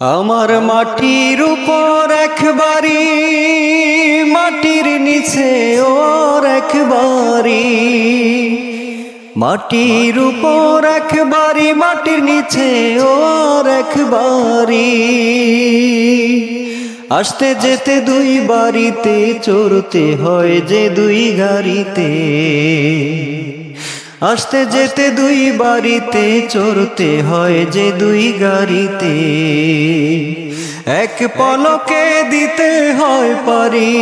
আমার মাটির উপর একবারি মাটির নিচে ওর একবারি মাটির উপর একবারি মাটির নিচে ওর একবারি আসতে যেতে দুই বাড়িতে, চড়তে হয় যে দুই গাড়িতে। আসতে যেতে দুই বাড়িতে চড়তে হয় যে দুই গাড়িতে। এক পলকে দিতে হয় পারি,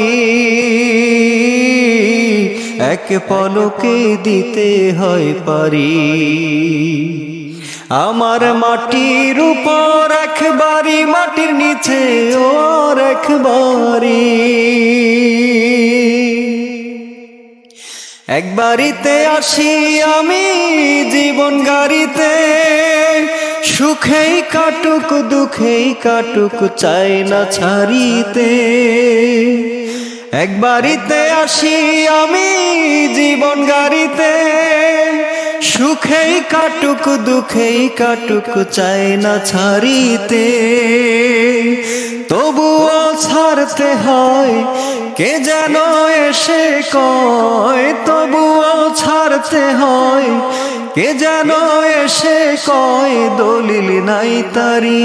এক পলকে দিতে হয় পারি। আমার মাটির উপর একবারি মাটির নিচে ও ওর একবারি একবারিতে আসি আমি জীবন গাড়িতে। সুখেই কাটুক, দুঃখেই কাটুক, চাই না ছাড়িতে। একবারিতে আসি আমি জীবন গাড়িতে। সুখেই কাটুক, দুঃখেই কাটুক, চাই না ছাড়িতে। তবুও ছাড়তে হয়, কে যেন এসে কয়, তবুও ছাড়তে হয়। কে যেন এসে কয়, দলিল নাই তারি।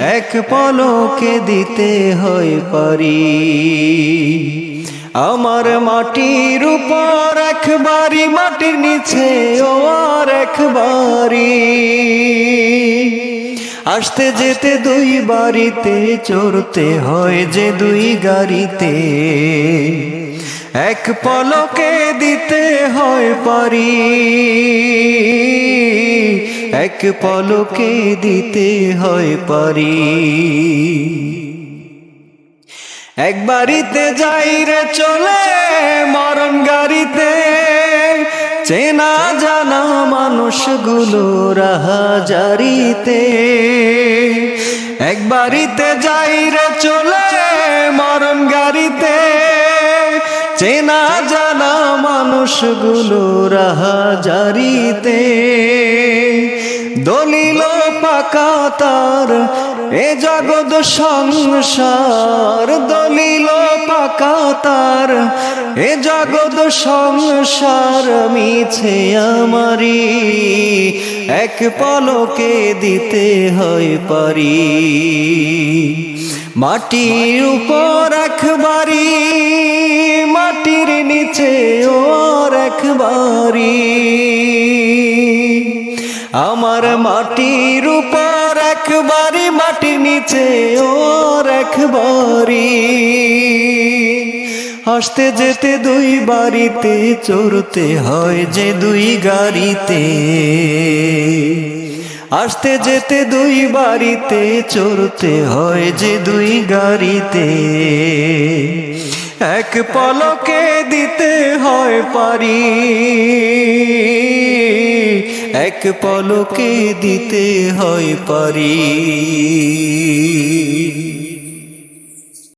এক পলকে দিতে হয় পারি। আমার মাটির উপর একবারি মাটির নিচে ও আর একবারি আসতে যেতে দুই বাড়িতে চড়তে হয় যে দুই গাড়িতে। এক পলকে দিতে হয় পারি, এক পলকে দিতে হয় পারি। এক বাড়িতে যাই রে চলে মরণ গাড়িতে, চেনা জানা মানুষগুলো রাহা জারিতে এক বাড়িতে যাই রে চলে মরণ গাড়িতে। চেনা জানা মানুষগুলো রাহা জারিতে দলিল পাকা তার, এ জগৎ সংসার এ জগৎ সংসার মিছে আমারি। এক পলকে দিতে হয় পারি। মাটির উপর একবারি মাটির নিচে ওর একবারি আমার মাটির উপর একবারি মাটির নিচে ওর একবারি আসতে যেতে দুই বাড়িতে, চড়তে হয় যে দুই গাড়িতে। আসতে যেতে দুই বাড়িতে, চড়তে হয় যে দুই গাড়িতে। এক পলকে দিতে হয় পারি, এক পলকে দিতে হয় পারি।